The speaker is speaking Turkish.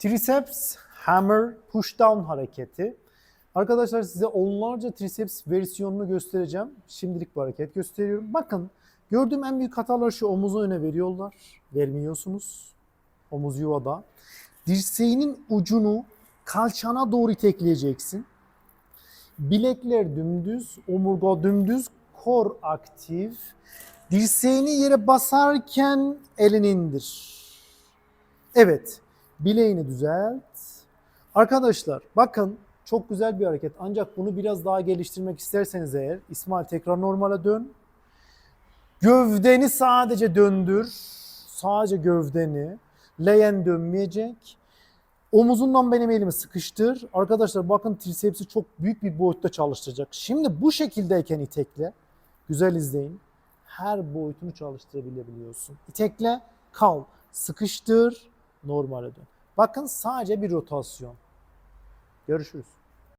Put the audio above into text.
Triceps hammer push down hareketi. Arkadaşlar size onlarca triceps versiyonunu göstereceğim. Şimdilik bu hareket gösteriyorum. Bakın gördüğüm en büyük hatalar şu omuzu öne veriyorlar. Vermiyorsunuz. Omuz yuvada. Dirseğinin ucunu kalçana doğru itekleyeceksin. Bilekler dümdüz, omurga dümdüz, kor aktif. Dirseğini yere basarken elini indir. Evet, bileğini düzelt. Arkadaşlar bakın çok güzel bir hareket ancak bunu biraz daha geliştirmek isterseniz eğer İsmail tekrar normale dön. Gövdeni sadece döndür. Sadece gövdeni. Leyen dönmeyecek. Omuzundan benim elimi sıkıştır. Arkadaşlar bakın tricepsi çok büyük bir boyutta çalıştıracak. Şimdi bu şekildeyken itekle. Güzel izleyin. Her boyutunu çalıştırabilebiliyorsun. İtekle kal. Sıkıştır. Normale dön. Bakın sadece bir rotasyon. Görüşürüz.